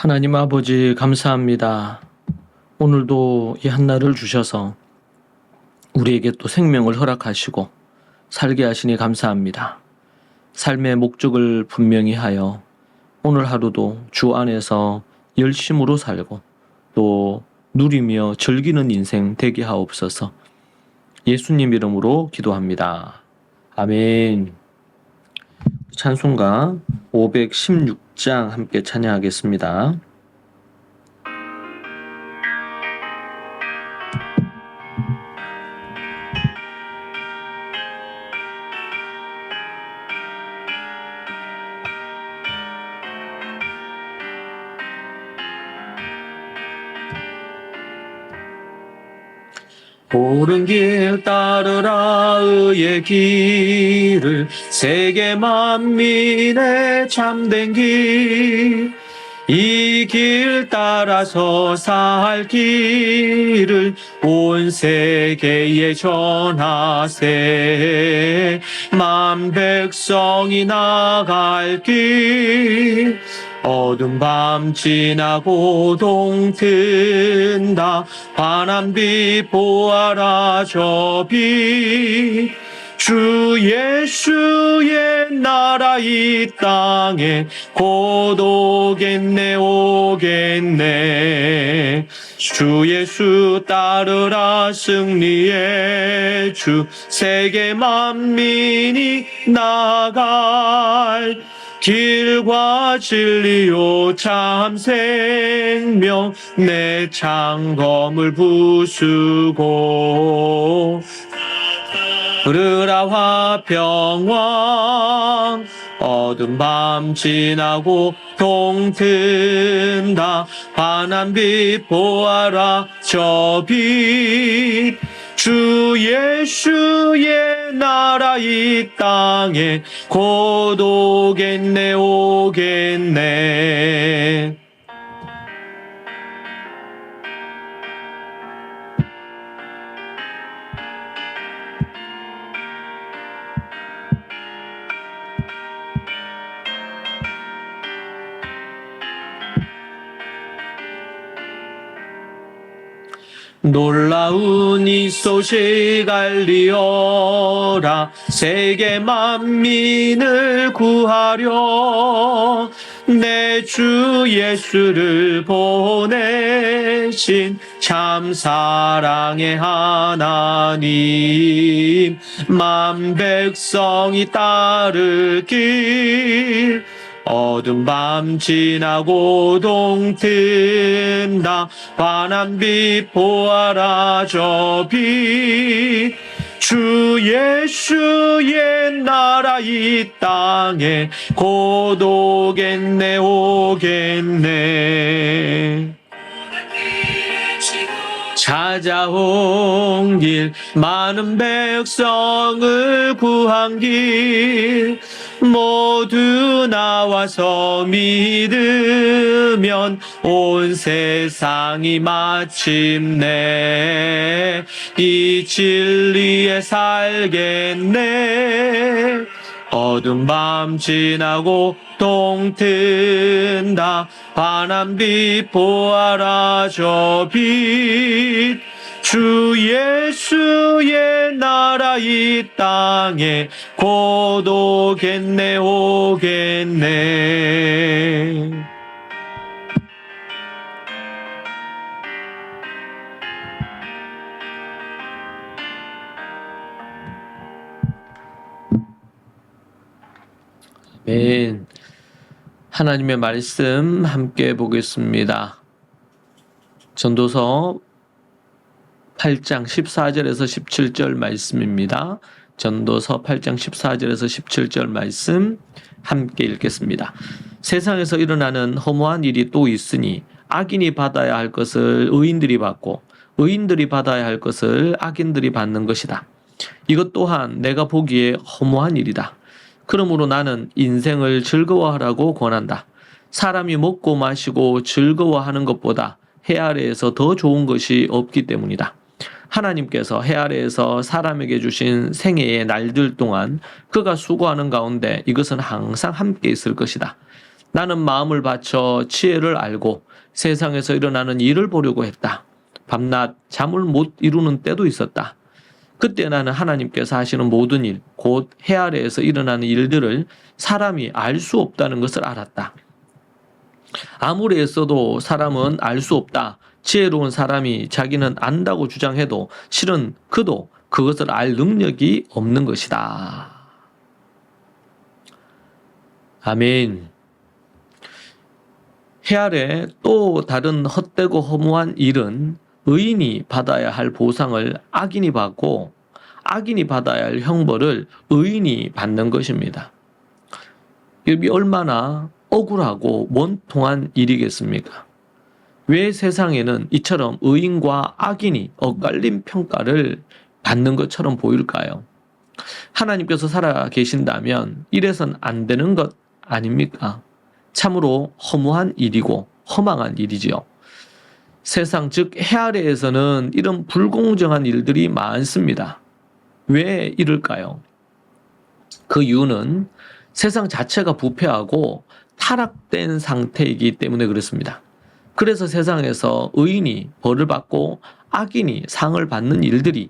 하나님 아버지 감사합니다. 오늘도 이 한날을 주셔서 우리에게 또 생명을 허락하시고 살게 하시니 감사합니다. 삶의 목적을 분명히 하여 오늘 하루도 주 안에서 열심으로 살고 또 누리며 즐기는 인생 되게 하옵소서. 예수님 이름으로 기도합니다. 아멘. 찬송가 516 장 함께 찬양하겠습니다. 옳은 길 따르라 의의 길을 세계 만민의 참된 길. 이 길 따라서 살 길을 온 세계에 전하세. 만 백성이 나갈 길 어둠 밤 지나고 동튼다. 바람비 보아라 저비. 주 예수의 나라 이 땅에 곧 오겠네 오겠네. 주 예수 따르라 승리의 주. 세계 만민이 나갈 길과 진리요 참 생명 내 창검을 부수고. 흐르라 화평왕 어둠 밤 지나고 동튼다. 환한 빛 보아라 저빛 주 예수의 나라 이 땅에 곧 오겠네 오겠네 놀라운 이 소식 알리어라. 세계 만민을 구하려 내 주 예수를 보내신 참 사랑의 하나님 만 백성이 따를 길 어둠 밤 지나고 동튼다. 환한 빛 보아라 저 빛. 주 예수의 나라 이 땅에 곧 오겠네 오겠네. 찾아온 길 많은 백성을 구한 길 모두 나와서 믿으면 온 세상이 마침내 이 진리에 살겠네. 어둠 밤 지나고 동튼다. 환한 빛 보아라 저빛 주 예수의 나라 이 땅에 곧 오겠네 오겠네 아멘. 하나님의 말씀 함께 보겠습니다. 전도서 8장 14절에서 17절 말씀입니다. 전도서 8장 14절에서 17절 말씀 함께 읽겠습니다. 세상에서 일어나는 허무한 일이 또 있으니 악인이 받아야 할 것을 의인들이 받고 의인들이 받아야 할 것을 악인들이 받는 것이다. 이것 또한 내가 보기에 허무한 일이다. 그러므로 나는 인생을 즐거워하라고 권한다. 사람이 먹고 마시고 즐거워하는 것보다 해 아래에서 더 좋은 것이 없기 때문이다. 하나님께서 해 아래에서 사람에게 주신 생애의 날들 동안 그가 수고하는 가운데 이것은 항상 함께 있을 것이다. 나는 마음을 바쳐 지혜를 알고 세상에서 일어나는 일을 보려고 했다. 밤낮 잠을 못 이루는 때도 있었다. 그때 나는 하나님께서 하시는 모든 일, 곧 해 아래에서 일어나는 일들을 사람이 알 수 없다는 것을 알았다. 아무리 애써도 사람은 알 수 없다. 지혜로운 사람이 자기는 안다고 주장해도 실은 그도 그것을 알 능력이 없는 것이다. 아멘. 해 아래 또 다른 헛되고 허무한 일은 의인이 받아야 할 보상을 악인이 받고 악인이 받아야 할 형벌을 의인이 받는 것입니다. 이게 얼마나 억울하고 원통한 일이겠습니까? 왜 세상에는 이처럼 의인과 악인이 엇갈린 평가를 받는 것처럼 보일까요? 하나님께서 살아 계신다면 이래선 안 되는 것 아닙니까? 참으로 허무한 일이고 허망한 일이지요. 세상 즉 해 아래에서는 이런 불공정한 일들이 많습니다. 왜 이럴까요? 그 이유는 세상 자체가 부패하고 타락된 상태이기 때문에 그렇습니다. 그래서 세상에서 의인이 벌을 받고 악인이 상을 받는 일들이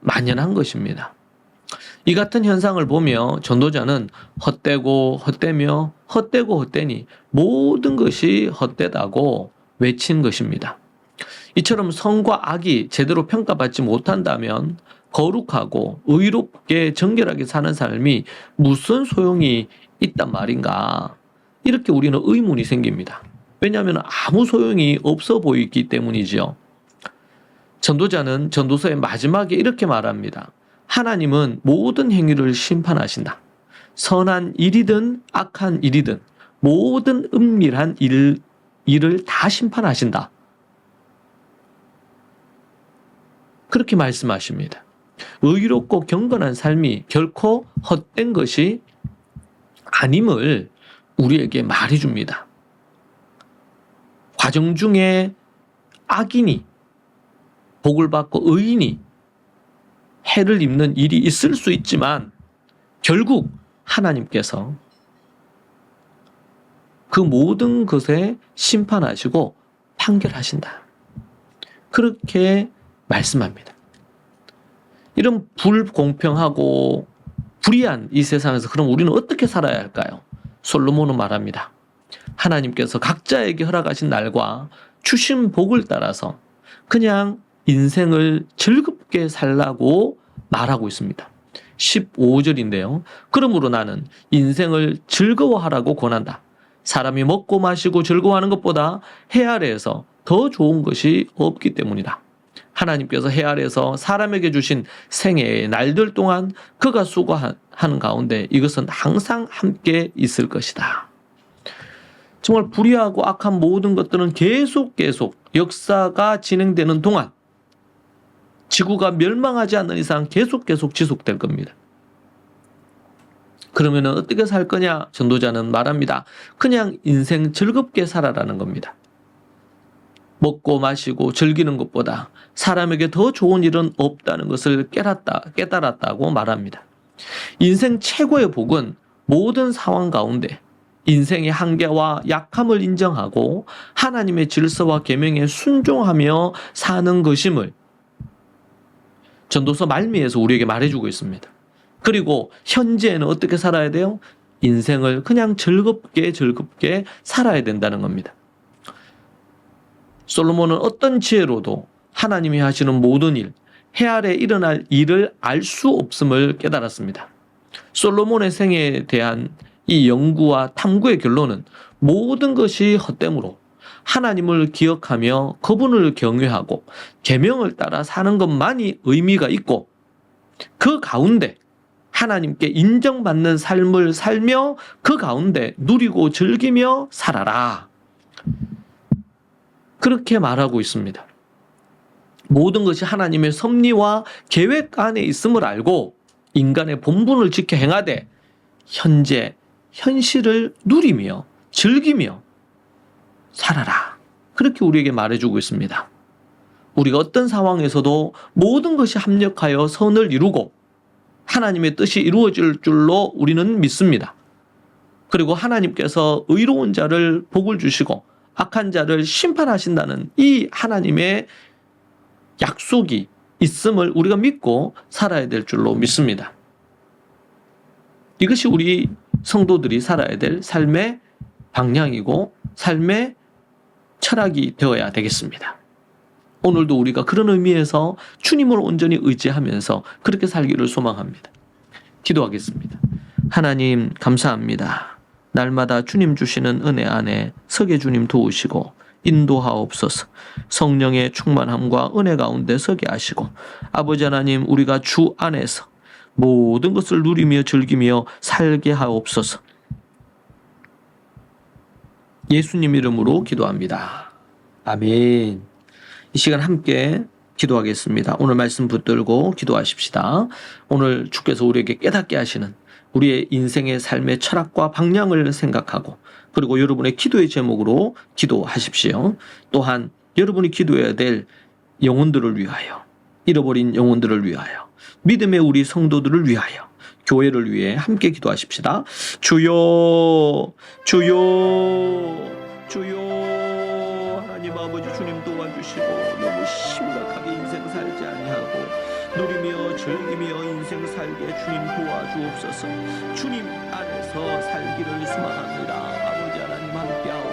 만연한 것입니다. 이 같은 현상을 보며 전도자는 헛되고 헛되며 헛되고 헛되니 모든 것이 헛되다고 외친 것입니다. 이처럼 성과 악이 제대로 평가받지 못한다면 거룩하고 의롭게 정결하게 사는 삶이 무슨 소용이 있단 말인가? 이렇게 우리는 의문이 생깁니다. 왜냐하면 아무 소용이 없어 보이기 때문이지요. 전도자는 전도서의 마지막에 이렇게 말합니다. 하나님은 모든 행위를 심판하신다. 선한 일이든 악한 일이든 모든 은밀한 일, 일을 다 심판하신다. 그렇게 말씀하십니다. 의롭고 경건한 삶이 결코 헛된 것이 아님을 우리에게 말해줍니다. 과정 중에 악인이 복을 받고 의인이 해를 입는 일이 있을 수 있지만 결국 하나님께서 그 모든 것에 심판하시고 판결하신다. 그렇게 말씀합니다. 이런 불공평하고 불의한 이 세상에서 그럼 우리는 어떻게 살아야 할까요? 솔로몬은 말합니다. 하나님께서 각자에게 허락하신 날과 주신 복을 따라서 그냥 인생을 즐겁게 살라고 말하고 있습니다. 15절인데요. 그러므로 나는 인생을 즐거워하라고 권한다. 사람이 먹고 마시고 즐거워하는 것보다 해 아래에서 더 좋은 것이 없기 때문이다. 하나님께서 해 아래에서 사람에게 주신 생애의 날들 동안 그가 수고하는 가운데 이것은 항상 함께 있을 것이다. 정말 불의하고 악한 모든 것들은 계속 계속 역사가 진행되는 동안 지구가 멸망하지 않는 이상 계속 계속 지속될 겁니다. 그러면 어떻게 살 거냐? 전도자는 말합니다. 그냥 인생 즐겁게 살아라는 겁니다. 먹고 마시고 즐기는 것보다 사람에게 더 좋은 일은 없다는 것을 깨닫다, 깨달았다고 말합니다. 인생 최고의 복은 모든 상황 가운데 인생의 한계와 약함을 인정하고 하나님의 질서와 계명에 순종하며 사는 것임을 전도서 말미에서 우리에게 말해주고 있습니다. 그리고 현재에는 어떻게 살아야 돼요? 인생을 그냥 즐겁게 즐겁게 살아야 된다는 겁니다. 솔로몬은 어떤 지혜로도 하나님이 하시는 모든 일, 해 아래 일어날 일을 알 수 없음을 깨달았습니다. 솔로몬의 생애에 대한 이 연구와 탐구의 결론은 모든 것이 헛됨으로 하나님을 기억하며 그분을 경외하고 계명을 따라 사는 것만이 의미가 있고 그 가운데 하나님께 인정받는 삶을 살며 그 가운데 누리고 즐기며 살아라. 그렇게 말하고 있습니다. 모든 것이 하나님의 섭리와 계획 안에 있음을 알고 인간의 본분을 지켜 행하되 현재 현실을 누리며 즐기며 살아라. 그렇게 우리에게 말해주고 있습니다. 우리가 어떤 상황에서도 모든 것이 합력하여 선을 이루고 하나님의 뜻이 이루어질 줄로 우리는 믿습니다. 그리고 하나님께서 의로운 자를 복을 주시고 악한 자를 심판하신다는 이 하나님의 약속이 있음을 우리가 믿고 살아야 될 줄로 믿습니다. 이것이 우리 성도들이 살아야 될 삶의 방향이고 삶의 철학이 되어야 되겠습니다. 오늘도 우리가 그런 의미에서 주님을 온전히 의지하면서 그렇게 살기를 소망합니다. 기도하겠습니다. 하나님, 감사합니다. 날마다 주님 주시는 은혜 안에 서게 주님 도우시고 인도하옵소서. 성령의 충만함과 은혜 가운데 서게 하시고 아버지 하나님 우리가 주 안에서 모든 것을 누리며 즐기며 살게 하옵소서. 예수님 이름으로 기도합니다. 아멘. 이 시간 함께 기도하겠습니다. 오늘 말씀 붙들고 기도하십시다. 오늘 주께서 우리에게 깨닫게 하시는 우리의 인생의 삶의 철학과 방향을 생각하고 그리고 여러분의 기도의 제목으로 기도하십시오. 또한 여러분이 기도해야 될 영혼들을 위하여 잃어버린 영혼들을 위하여 믿음의 우리 성도들을 위하여 교회를 위해 함께 기도하십시다. 주여 주여 주여. 하나님 아버지 주님 도와주시고 너무 심각하게 인생 살지 아니하고 누리며 즐기며 인생 살게 주님 도와주옵소서. 주님 안에서 살기를 소망합니다. 아버지 하나님 함께하옵소서